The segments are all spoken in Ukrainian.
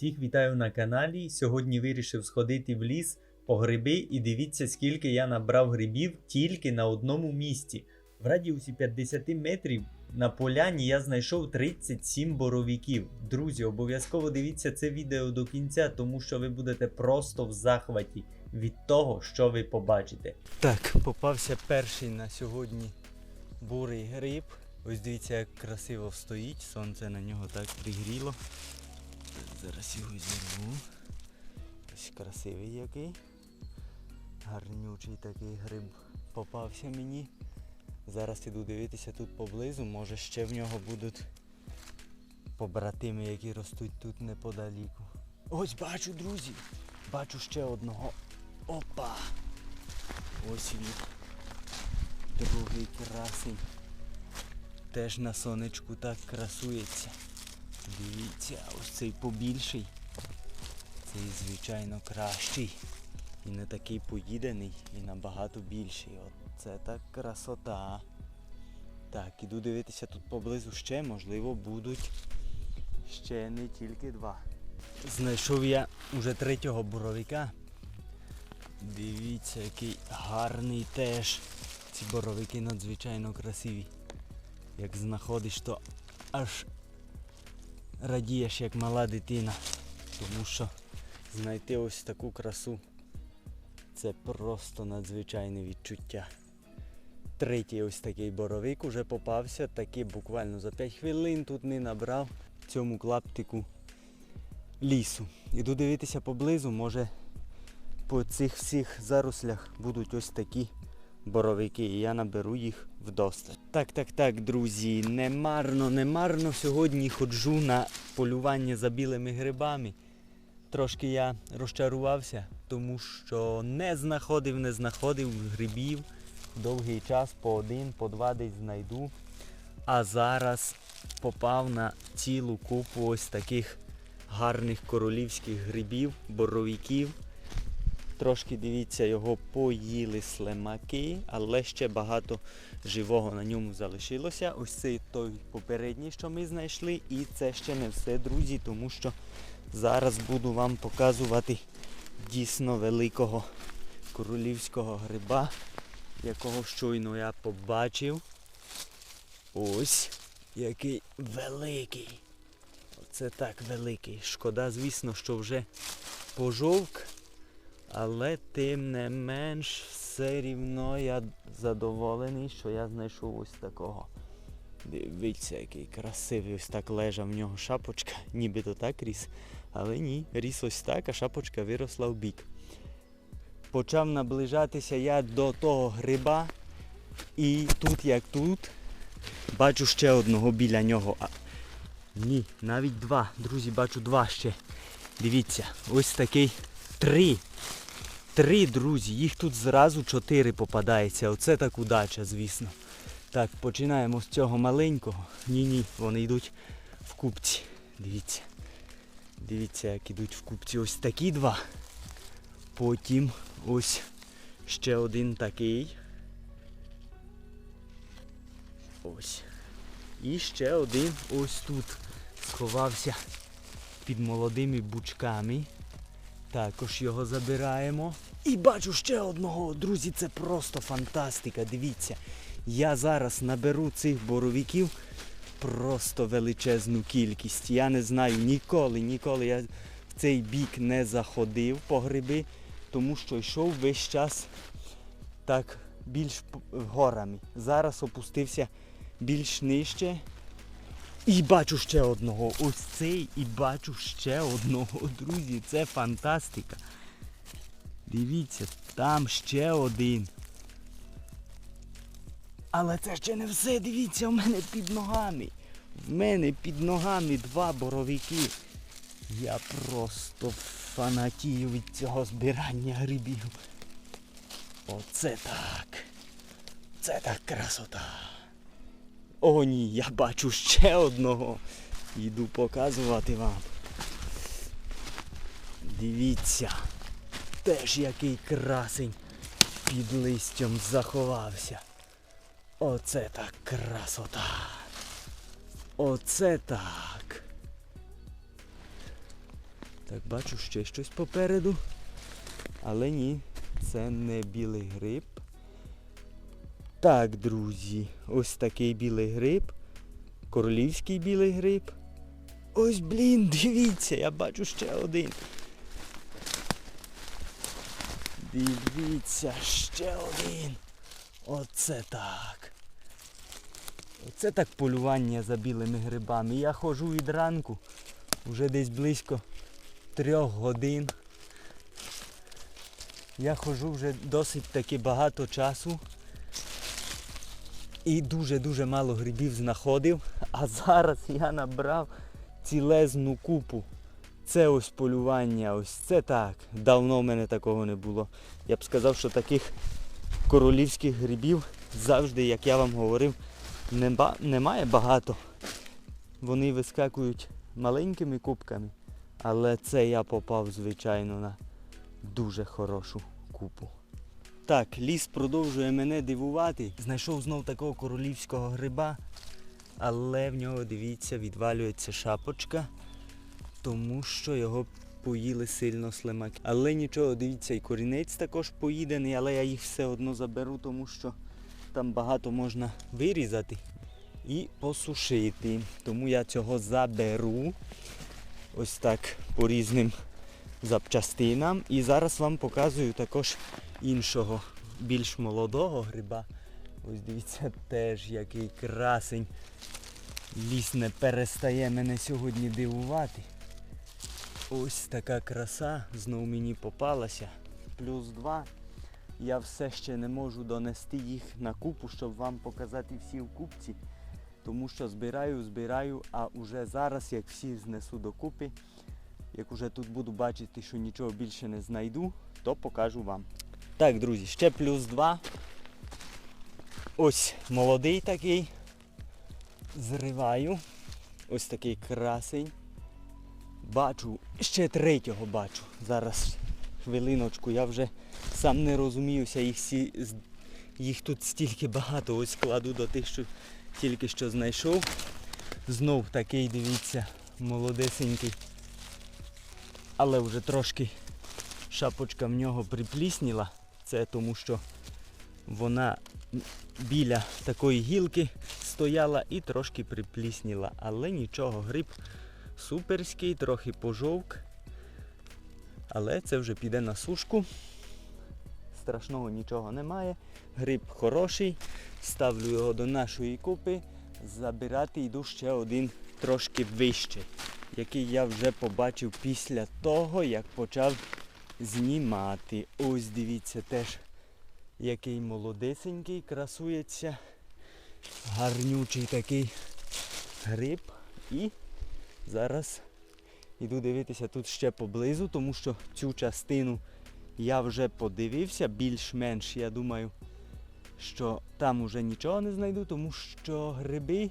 Всіх вітаю на каналі. Сьогодні вирішив сходити в ліс по гриби і дивіться, скільки я набрав грибів тільки на одному місці. В радіусі 50 метрів на поляні я знайшов 37 боровиків. Друзі, обов'язково дивіться це відео до кінця, тому що ви будете просто в захваті від того, що ви побачите. Так, попався перший на сьогодні бурий гриб. Ось дивіться, як красиво стоїть, сонце на нього так пригріло. Зараз його зірву. Ось красивий який. Гарнючий такий гриб попався мені. Зараз іду дивитися тут поблизу, може ще в нього будуть побратими, які ростуть тут неподаліку. Ось бачу, друзі! Бачу ще одного. Опа! Ось він. Другий красень. Теж на сонечку так красується. Дивіться, ось цей побільший. Цей, звичайно, кращий. І не такий поїдений, і набагато більший. От це так красота. Так, іду дивитися тут поблизу ще, можливо, будуть ще не тільки два. Знайшов я уже третього боровика. Дивіться, який гарний теж. Ці боровики надзвичайно красиві. Як знаходиш, то аж радієш як мала дитина. Тому що знайти ось таку красу це просто надзвичайне відчуття. Третій ось такий боровик уже попався, таки буквально за 5 хвилин тут не набрав цьому клаптику лісу. Іду дивитися поблизу, може по цих всіх зарослях будуть ось такі боровики, і я наберу їх вдосталь. Так, так, так, друзі, немарно, немарно сьогодні ходжу на полювання за білими грибами. Трошки я розчарувався, тому що не знаходив, не знаходив грибів. Довгий час по один, по два десь знайду. А зараз попав на цілу купу ось таких гарних королівських грибів, боровиків. Трошки дивіться, його поїли слимаки, але ще багато живого на ньому залишилося. Ось цей той попередній, що ми знайшли. І це ще не все, друзі, тому що зараз буду вам показувати дійсно великого королівського гриба, якого щойно я побачив. Ось який великий. Оце так великий. Шкода, звісно, що вже пожовк. Але тим не менш все рівно я задоволений, що я знайшов ось такого. Дивіться, який красивий, ось так лежав в нього шапочка, нібито так ріс. Але ні, ріс ось так, а шапочка виросла в бік. Почав наближатися я до того гриба. І тут як тут, бачу ще одного біля нього. А, ні, навіть два. Друзі, бачу два ще. Дивіться, ось такий три. Три, друзі, їх тут зразу чотири попадається. Оце так удача, звісно. Так, починаємо з цього маленького. Ні-ні, вони йдуть в купці. Дивіться. Дивіться, як ідуть в купці. Ось такі два. Потім ось ще один такий. Ось. І ще один ось тут сховався під молодими бучками. Також його забираємо. І бачу ще одного. Друзі, це просто фантастика. Дивіться. Я зараз наберу цих боровиків просто величезну кількість. Я не знаю ніколи, ніколи я в цей бік не заходив по гриби, тому що йшов весь час так більш горами. Зараз опустився більш нижче. І бачу ще одного. Ось цей і бачу ще одного. Друзі, це фантастика. Дивіться, там ще один. Але це ще не все. Дивіться, у мене під ногами. В мене під ногами два боровики. Я просто фанатію від цього збирання грибів. Оце так. Це так красота. О ні, я бачу ще одного. Йду показувати вам. Дивіться. Теж який красень під листям заховався. Оце так красота. Оце так. Так, бачу ще щось попереду. Але ні, це не білий гриб. Так, друзі, ось такий білий гриб. Королівський білий гриб. Ось, блін, дивіться, я бачу ще один. Дивіться, ще один. Оце так. Оце так полювання за білими грибами. Я ходжу від ранку, вже десь близько трьох годин. Я ходжу вже досить таки багато часу. І дуже-дуже мало грибів знаходив. А зараз я набрав цілезну купу. Це ось полювання, ось це так. Давно в мене такого не було. Я б сказав, що таких королівських грибів завжди, як я вам говорив, немає багато. Вони вискакують маленькими кубками. Але це я попав, звичайно, на дуже хорошу купу. Так, ліс продовжує мене дивувати. Знайшов знов такого королівського гриба, але в нього, дивіться, відвалюється шапочка, тому що його поїли сильно слимаки. Але нічого, дивіться, і корінець також поїдений, але я їх все одно заберу, тому що там багато можна вирізати і посушити. Тому я цього заберу. Ось так по різним запчастинам. І зараз вам показую також іншого, більш молодого гриба. Ось дивіться теж який красень. Ліс не перестає мене сьогодні дивувати. Ось така краса знов мені попалася. Плюс два. Я все ще не можу донести їх на купу, щоб вам показати всі в купці. Тому що збираю, збираю, а уже зараз, як всі знесу докупи, як уже тут буду бачити, що нічого більше не знайду, то покажу вам. Так, друзі, ще плюс два. Ось молодий такий. Зриваю. Ось такий красень. Бачу, ще третього бачу. Зараз хвилиночку, я вже сам не розуміюся, їх, всі, їх тут стільки багато. Ось кладу до тих, що тільки що знайшов. Знов такий, дивіться, молодесенький. Але вже трошки шапочка в нього приплісніла. Це тому що вона біля такої гілки стояла і трошки приплісніла. Але нічого, гриб суперський, трохи пожовк. Але це вже піде на сушку. Страшного нічого немає. Гриб хороший. Ставлю його до нашої купи. Забирати йду ще один трошки вище, який я вже побачив після того, як почав знімати. Ось дивіться теж, який молодесенький красується. Гарнючий такий гриб. І зараз йду дивитися тут ще поблизу, тому що цю частину я вже подивився більш-менш, я думаю, що там уже нічого не знайду, тому що гриби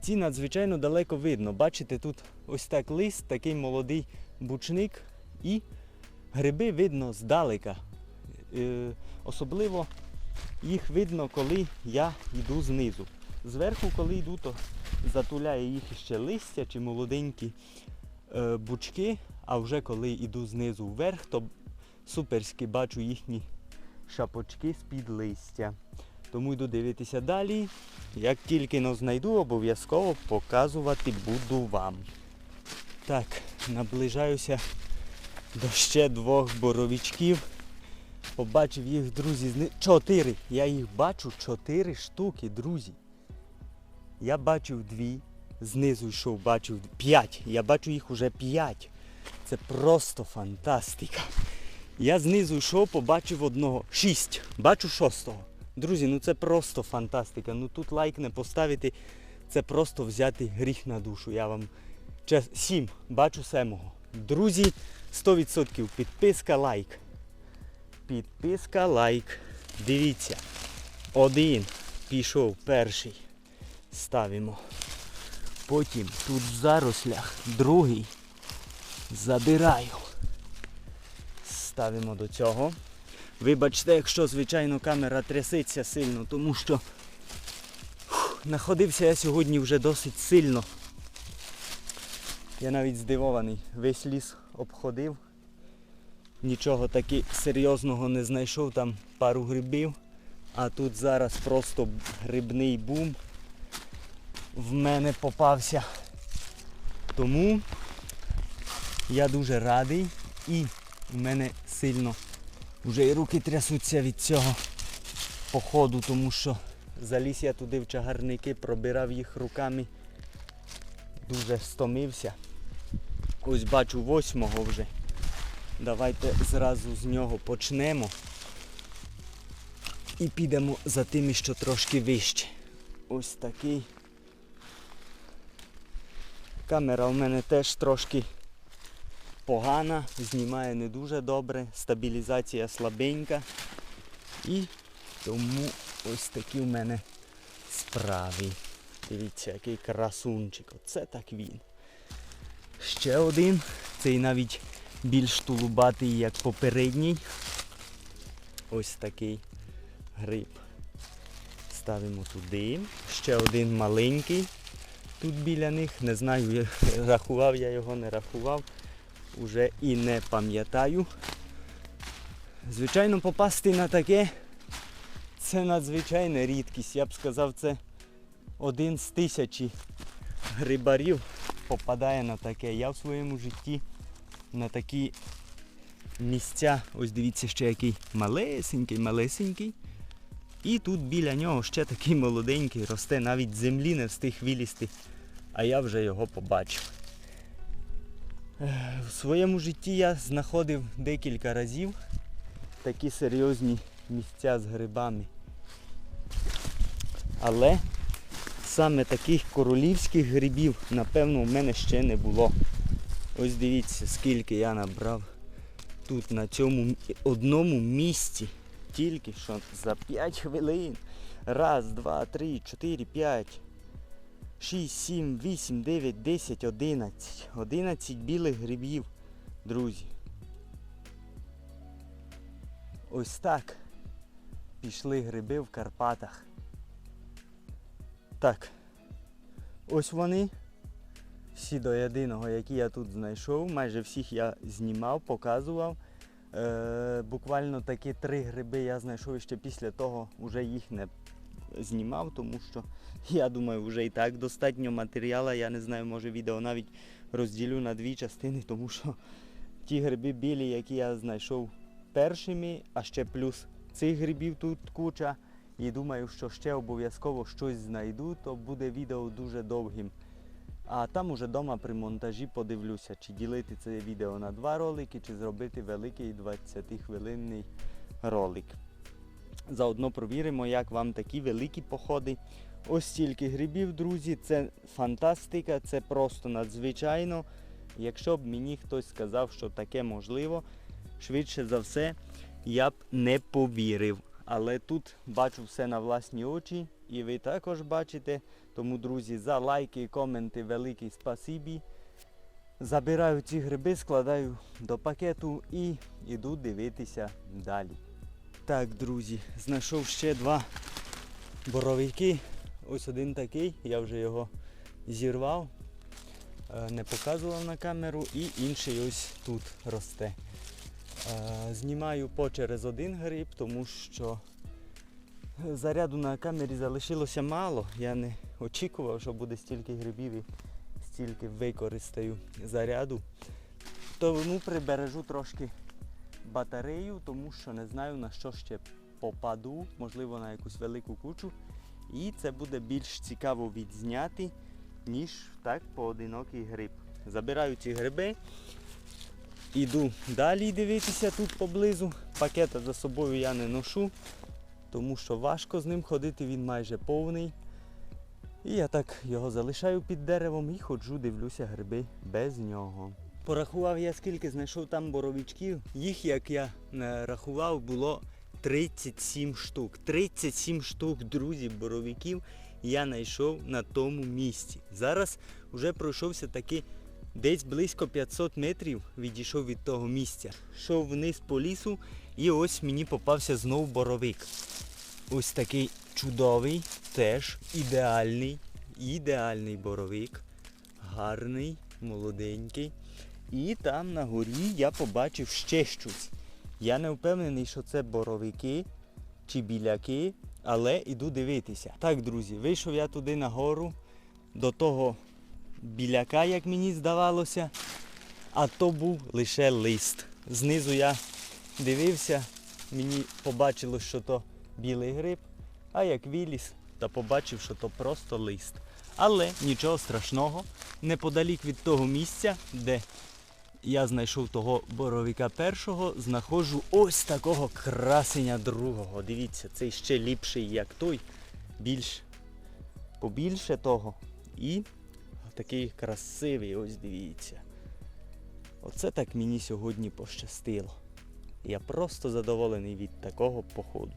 ці надзвичайно далеко видно. Бачите, тут ось так лист, такий молодий бучник, і гриби видно здалека. Е, особливо їх видно, коли я йду знизу. Зверху, коли йду, то затуляє їх іще листя чи молоденькі е, бучки, а вже коли йду знизу вверх, то суперськи бачу їхні шапочки з-під листя. Тому йду дивитися далі. Як тільки но знайду, обов'язково показувати буду вам. Так, наближаюся до ще двох боровичків. Побачив їх, друзі, зни... чотири. Я їх бачу чотири штуки, друзі. Я бачив дві, знизу йшов, бачив п'ять. Я бачу їх уже п'ять. Це просто фантастика. Я знизу йшов, побачив одного. Шість. Бачу шостого. Друзі, ну це просто фантастика. Ну тут лайк не поставити, це просто взяти гріх на душу. Я вам чес... сім. Бачу семого. Друзі, 100% підписка, лайк. Підписка, лайк. Дивіться. Один пішов перший. Ставимо. Потім тут в зарослях другий. Забираю. Ставимо до цього. Вибачте, якщо, звичайно, камера трясеться сильно, тому що фух, знаходився я сьогодні вже досить сильно. Я навіть здивований. Весь ліс обходив. Нічого таки серйозного не знайшов, там пару грибів. А тут зараз просто грибний бум в мене попався. Тому я дуже радий і в мене сильно вже і руки трясуться від цього походу, тому що заліз я туди в чагарники, пробирав їх руками. Дуже стомився. Ось бачу восьмого вже. Давайте зразу з нього почнемо. І підемо за тими, що трошки вище. Ось такий. Камера у мене теж трошки погана, знімає не дуже добре, стабілізація слабенька. І тому ось такі в мене справи. Дивіться, який красунчик. Оце так він. Ще один. Цей навіть більш тулубатий, як попередній. Ось такий гриб. Ставимо туди. Ще один маленький тут біля них. Не знаю, рахував я його, не рахував. Уже і не пам'ятаю. Звичайно, попасти на таке це надзвичайна рідкість. Я б сказав, це один з тисячі грибарів попадає на таке. Я в своєму житті на такі місця, ось дивіться, ще який малесенький, малесенький. І тут біля нього ще такий молоденький росте, навіть землі не встиг вилізти, а я вже його побачив. В своєму житті я знаходив декілька разів такі серйозні місця з грибами. Але саме таких королівських грибів, напевно, в мене ще не було. Ось дивіться, скільки я набрав тут на цьому одному місці. Тільки що за 5 хвилин. Раз, два, три, чотири, п'ять. 6, 7, 8, 9, 10, 11. 11 білих грибів, друзі. Ось так пішли гриби в Карпатах. Так. Ось вони. Всі до єдиного, які я тут знайшов. Майже всіх я знімав, показував. Е, буквально такі три гриби я знайшов ще після того вже їх не знімав, тому що я думаю, вже і так достатньо матеріалу. Я не знаю, може відео навіть розділю на дві частини, тому що ті гриби білі, які я знайшов першими, а ще плюс цих грибів тут куча. І думаю, що ще обов'язково щось знайду, то буде відео дуже довгим. А там уже вдома при монтажі подивлюся, чи ділити це відео на два ролики, чи зробити великий 20-хвилинний ролик. Заодно провіримо, як вам такі великі походи. Ось стільки грибів, друзі, це фантастика, це просто надзвичайно. Якщо б мені хтось сказав, що таке можливо, швидше за все, я б не повірив. Але тут бачу все на власні очі, і ви також бачите. Тому, друзі, за лайки коменти великий спасибі. Забираю ці гриби, складаю до пакету і йду дивитися далі. Так, друзі, знайшов ще два боровики. Ось один такий, я вже його зірвав, е, не показував на камеру, і інший ось тут росте. Е, Знімаю по через один гриб, тому що заряду на камері залишилося мало. Я не очікував, що буде стільки грибів і стільки використаю заряду. Тому прибережу трошки батарею, тому що не знаю на що ще попаду, можливо на якусь велику кучу. І це буде більш цікаво відзняти, ніж так поодинокий гриб. Забираю ці гриби, іду далі дивитися тут поблизу. Пакета за собою я не ношу, тому що важко з ним ходити, він майже повний. І я так його залишаю під деревом і ходжу, дивлюся гриби без нього. Порахував я скільки знайшов там боровичків. Їх, як я е, рахував, було 37 штук. 37 штук, друзі, боровиків я знайшов на тому місці. Зараз вже пройшовся таки десь близько 500 метрів відійшов від того місця. Йшов вниз по лісу і ось мені попався знов боровик. Ось такий чудовий, теж ідеальний, ідеальний боровик. Гарний, молоденький. І там на горі я побачив ще щось. Я не впевнений, що це боровики чи біляки, але іду дивитися. Так, друзі, вийшов я туди на гору до того біляка, як мені здавалося, а то був лише лист. Знизу я дивився, мені побачилось, що то білий гриб, а як виліз, та побачив, що то просто лист. Але нічого страшного, неподалік від того місця, де я знайшов того боровика першого, знаходжу ось такого красення другого. Дивіться, цей ще ліпший, як той, більш побільше того. І такий красивий, ось дивіться. Оце так мені сьогодні пощастило. Я просто задоволений від такого походу.